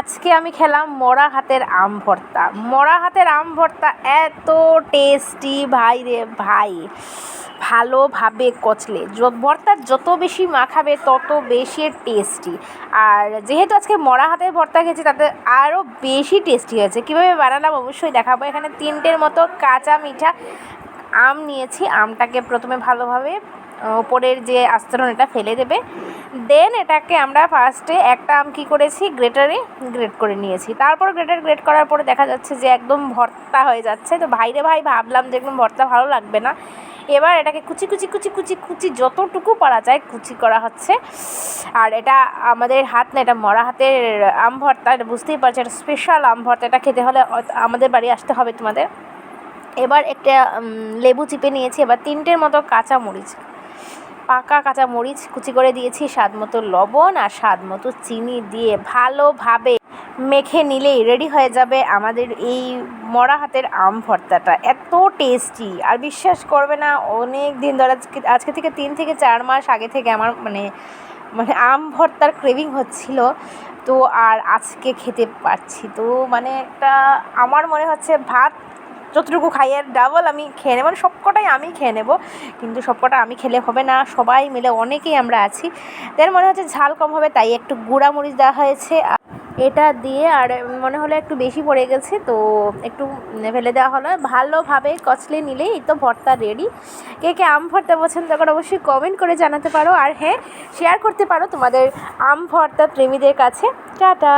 আজকে আমি খেলাম মরা হাতের আম ভর্তা। মরা হাতের আম ভর্তা এত টেস্টি ভাই রে ভাই। ভালোভাবে কচলে। ভর্তা যত বেশি মাখাবে, তত বেশি টেস্টি আর যেহেতু আজকে মরা হাতের ভর্তা খেয়েছি, তাতে আরও বেশি টেস্টি হয়েছে। কীভাবে বানালাম অবশ্যই দেখাবো। এখানে তিনটের মতো কাঁচা মিঠা আম নিয়েছি, আমটাকে প্রথমে ভালোভাবে ওপরের যে আস্তরণ, এটা ফেলে দেবে। দেন এটাকে আমরা ফার্স্টে একটা আম কী করেছি? গ্রেটারে গ্রেট করে নিয়েছি। তারপর গ্রেটার গ্রেট করার পরে দেখা যাচ্ছে যে একদম ভর্তা হয়ে যাচ্ছে। তো ভাইরে ভাই, ভাবলাম যে একদম ভর্তা ভালো লাগবে না। এবার এটাকে কুচি কুচি কুচি কুচি কুচি যতটুকু পারা যায় কুচি করা হচ্ছে। আর এটা আমাদের হাত না, এটা মরা হাতের আম ভর্তা, এটা বুঝতেই পারছ, এটা স্পেশাল আম ভর্তা। এটা খেতে হলে আমাদের বাড়ি আসতে হবে তোমাদের। এবার একটা লেবু চিপে নিয়েছি, এবার তিনটের মতো কাঁচা মরিচ পাকা কাঁচা মরিচ কুচি করে দিয়েছি, স্বাদ মতো লবণ আর স্বাদ মতো চিনি দিয়ে ভালোভাবে মেখে নিলেই রেডি হয়ে যাবে আমাদের এই মরা হাতের আম ভর্তাটা। এত টেস্টি, আর বিশ্বাস করবে না, অনেক দিন ধরে আজকে আজকে থেকে তিন থেকে চার মাস আগে থেকে আমার মানে মানে আম ভর্তার ক্রেভিং হচ্ছিল, তো আর আজকে খেতে পারছি। তো মানে একটা, আমার মনে হচ্ছে ভাত যতটুকু খাই আর ডাবল আমি খেয়ে নেব মানে সবকটাই আমি খেয়ে নেব। কিন্তু সবকটা আমি খেলে হবে না, সবাই মিলে অনেকেই আমরা আছি। তার মনে হচ্ছে ঝাল কম হবে, তাই একটু গুঁড়া মরিচ দেওয়া হয়েছে। এটা দিয়ে আর মনে হলো একটু বেশি পড়ে গেছে, তো একটু ফেলে দেওয়া হলো। ভালোভাবে কচলে নিলেই এই তো ভর্তা রেডি কে কে আম ভর্তা পছন্দ করে অবশ্যই কমেন্ট করে জানাতে পারো। আর হ্যাঁ শেয়ার করতে পারো তোমাদের আম ভর্তা প্রেমীদের কাছে। টাটা!